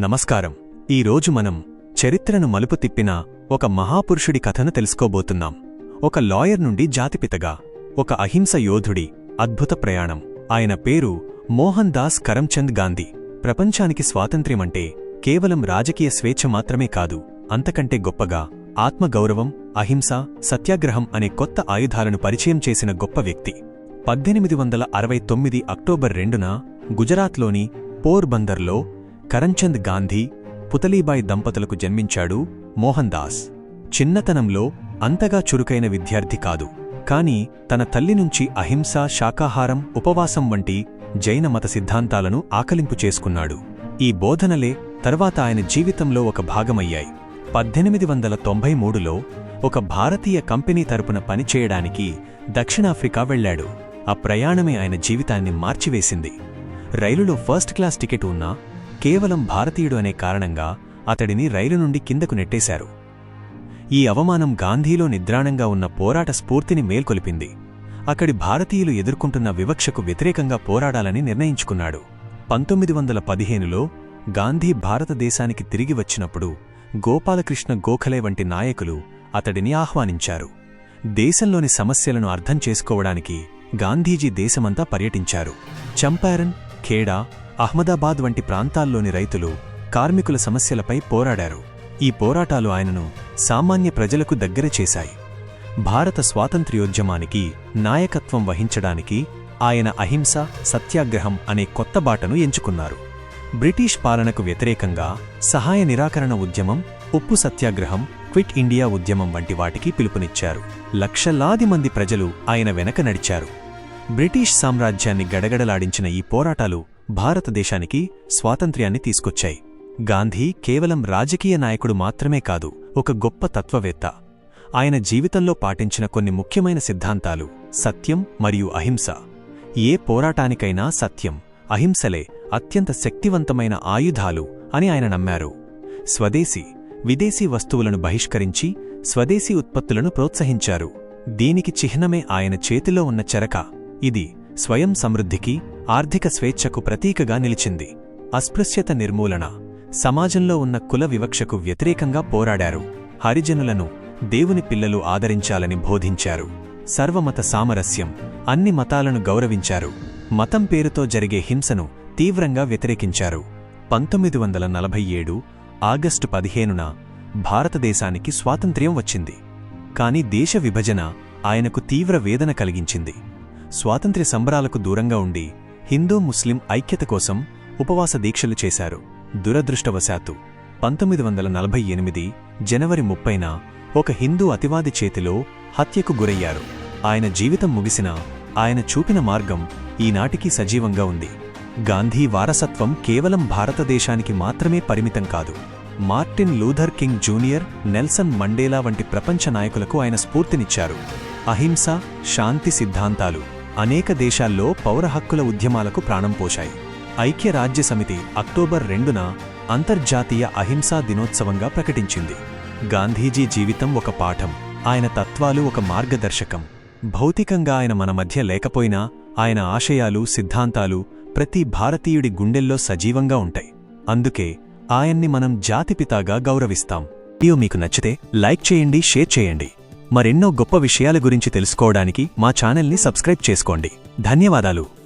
నమస్కారం. ఈరోజు మనం చరిత్రను మలుపు తిప్పిన ఒక మహాపురుషుడి కథను తెలుసుకోబోతున్నాం. ఒక లాయర్ నుండి జాతిపితగా ఒక అహింస యోధుడి అద్భుత ప్రయాణం. ఆయన పేరు మోహన్ దాస్ కరంచంద్ గాంధీ. ప్రపంచానికి స్వాతంత్ర్యమంటే కేవలం రాజకీయ స్వేచ్ఛ మాత్రమే కాదు అంతకంటే గొప్పగా ఆత్మగౌరవం అహింస సత్యాగ్రహం అనే కొత్త ఆయుధాలను పరిచయం చేసిన గొప్ప వ్యక్తి. పద్దెనిమిది వందల అరవై తొమ్మిది అక్టోబర్ రెండున గుజరాత్లోని పోర్బందర్లో కరంచంద్ గాంధీ పుతలీబాయి దంపతులకు జన్మించాడు మోహన్ దాస్ చిన్నతనంలో అంతగా చురుకైన విద్యార్థి కాదు. కాని తన తల్లి నుంచి అహింస శాకాహారం ఉపవాసం వంటి జైన మత సిద్ధాంతాలను ఆకలింపు చేసుకున్నాడు. ఈ బోధనలే తర్వాత ఆయన జీవితంలో ఒక భాగమయ్యాయి. పద్దెనిమిది వందల తొంభై మూడులో ఒక భారతీయ కంపెనీ తరపున పనిచేయడానికి దక్షిణాఫ్రికా వెళ్ళాడు ఆ ప్రయాణమే ఆయన జీవితాన్ని మార్చివేసింది. రైలులో ఫస్ట్ క్లాస్ టికెట్ ఉన్నా కేవలం భారతీయుడు అనే కారణంగా అతడిని రైలు నుండి కిందకు నెట్టేశారు. ఈ అవమానం గాంధీలో నిద్రాణంగా ఉన్న పోరాట స్ఫూర్తిని మేల్కొలిపింది. అక్కడి భారతీయులు ఎదుర్కొంటున్న వివక్షకు వ్యతిరేకంగా పోరాడాలని నిర్ణయించుకున్నాడు. పంతొమ్మిది వందల పదిహేనులో గాంధీ భారతదేశానికి తిరిగి వచ్చినప్పుడు గోపాలకృష్ణ గోఖలే వంటి నాయకులు అతడిని ఆహ్వానించారు. దేశంలోని సమస్యలను అర్థం చేసుకోవడానికి గాంధీజీ దేశమంతా పర్యటించారు. చంపారన్ ఖేడా అహ్మదాబాద్ వంటి ప్రాంతాల్లోని రైతులు కార్మికుల సమస్యలపై పోరాడారు. ఈ పోరాటాలు ఆయనను సామాన్య ప్రజలకు దగ్గర చేశాయి. భారత స్వాతంత్ర్యోద్యమానికి నాయకత్వం వహించడానికి ఆయన అహింస సత్యాగ్రహం అనే కొత్త బాటను ఎంచుకున్నారు. బ్రిటిష్ పాలనకు వ్యతిరేకంగా సహాయ నిరాకరణ ఉద్యమం ఉప్పు సత్యాగ్రహం క్విట్ ఇండియా ఉద్యమం వంటి వాటికి పిలుపునిచ్చారు. లక్షలాది మంది ప్రజలు ఆయన వెనక నడిచారు. బ్రిటిష్ సామ్రాజ్యాన్ని గడగడలాడించిన ఈ పోరాటాలు భారతదేశానికి స్వాతంత్ర్యాన్ని తీసుకొచ్చాయి. గాంధీ కేవలం రాజకీయ నాయకుడు మాత్రమే కాదు ఒక గొప్ప తత్వవేత్త. ఆయన జీవితంలో పాటించిన కొన్ని ముఖ్యమైన సిద్ధాంతాలు సత్యం మరియు అహింస. ఏ పోరాటానికైనా సత్యం అహింసలే అత్యంత శక్తివంతమైన ఆయుధాలు అని ఆయన నమ్మారు. స్వదేశీ విదేశీ వస్తువులను బహిష్కరించి స్వదేశీ ఉత్పత్తులను ప్రోత్సహించారు. దీనికి చిహ్నమే ఆయన చేతిలో ఉన్న చెరక. ఇది స్వయం సమృద్ధికి ఆర్థిక స్వేచ్ఛకు ప్రతీకగా నిలిచింది. అస్పృశ్యత నిర్మూలన సమాజంలో ఉన్న కుల వివక్షకు వ్యతిరేకంగా పోరాడారు. హరిజనులను దేవుని పిల్లలు ఆదరించాలని బోధించారు. సర్వమత సామరస్యం అన్ని మతాలను గౌరవించారు. మతం పేరుతో జరిగే హింసను తీవ్రంగా వ్యతిరేకించారు. పంతొమ్మిది వందల నలభై ఏడు ఆగస్టు పదిహేనున భారతదేశానికి స్వాతంత్ర్యం వచ్చింది. కాని దేశ విభజన ఆయనకు తీవ్ర వేదన కలిగించింది. స్వాతంత్ర్య సంబరాలకు దూరంగా ఉండి హిందూ ముస్లిం ఐక్యత కోసం ఉపవాస దీక్షలు చేశారు. దురదృష్టవశాత్తు పంతొమ్మిది వందల నలభై ఎనిమిది జనవరి ముప్పైన ఒక హిందూ అతివాది చేతిలో హత్యకు గురయ్యారు. ఆయన జీవితం ముగిసినా ఆయన చూపిన మార్గం ఈనాటికి సజీవంగా ఉంది. గాంధీ వారసత్వం కేవలం భారతదేశానికి మాత్రమే పరిమితం కాదు. Martin Luther King Junior Nelson Mandela వంటి ప్రపంచ నాయకులకు ఆయన స్ఫూర్తినిచ్చారు. అహింస శాంతి సిద్ధాంతాలు అనేక దేశాల్లో పౌర హక్కుల ఉద్యమాలకు ప్రాణం పోశాయి. ఐక్యరాజ్యసమితి అక్టోబర్ రెండున అంతర్జాతీయ అహింసా దినోత్సవంగా ప్రకటించింది. గాంధీజీ జీవితం ఒక పాఠం ఆయన తత్వాలు ఒక మార్గదర్శకం. భౌతికంగా ఆయన మన మధ్య లేకపోయినా ఆయన ఆశయాలు సిద్ధాంతాలు ప్రతి భారతీయుడి గుండెల్లో సజీవంగా ఉంటాయి. అందుకే ఆయన్ని మనం జాతిపితాగా గౌరవిస్తాం. వీడియో మీకు నచ్చితే లైక్ చేయండి షేర్ చేయండి. మరెన్నో గొప్ప విషయాల గురించి తెలుసుకోవడానికి మా ఛానల్ని సబ్స్క్రైబ్ చేసుకోండి. ధన్యవాదాలు.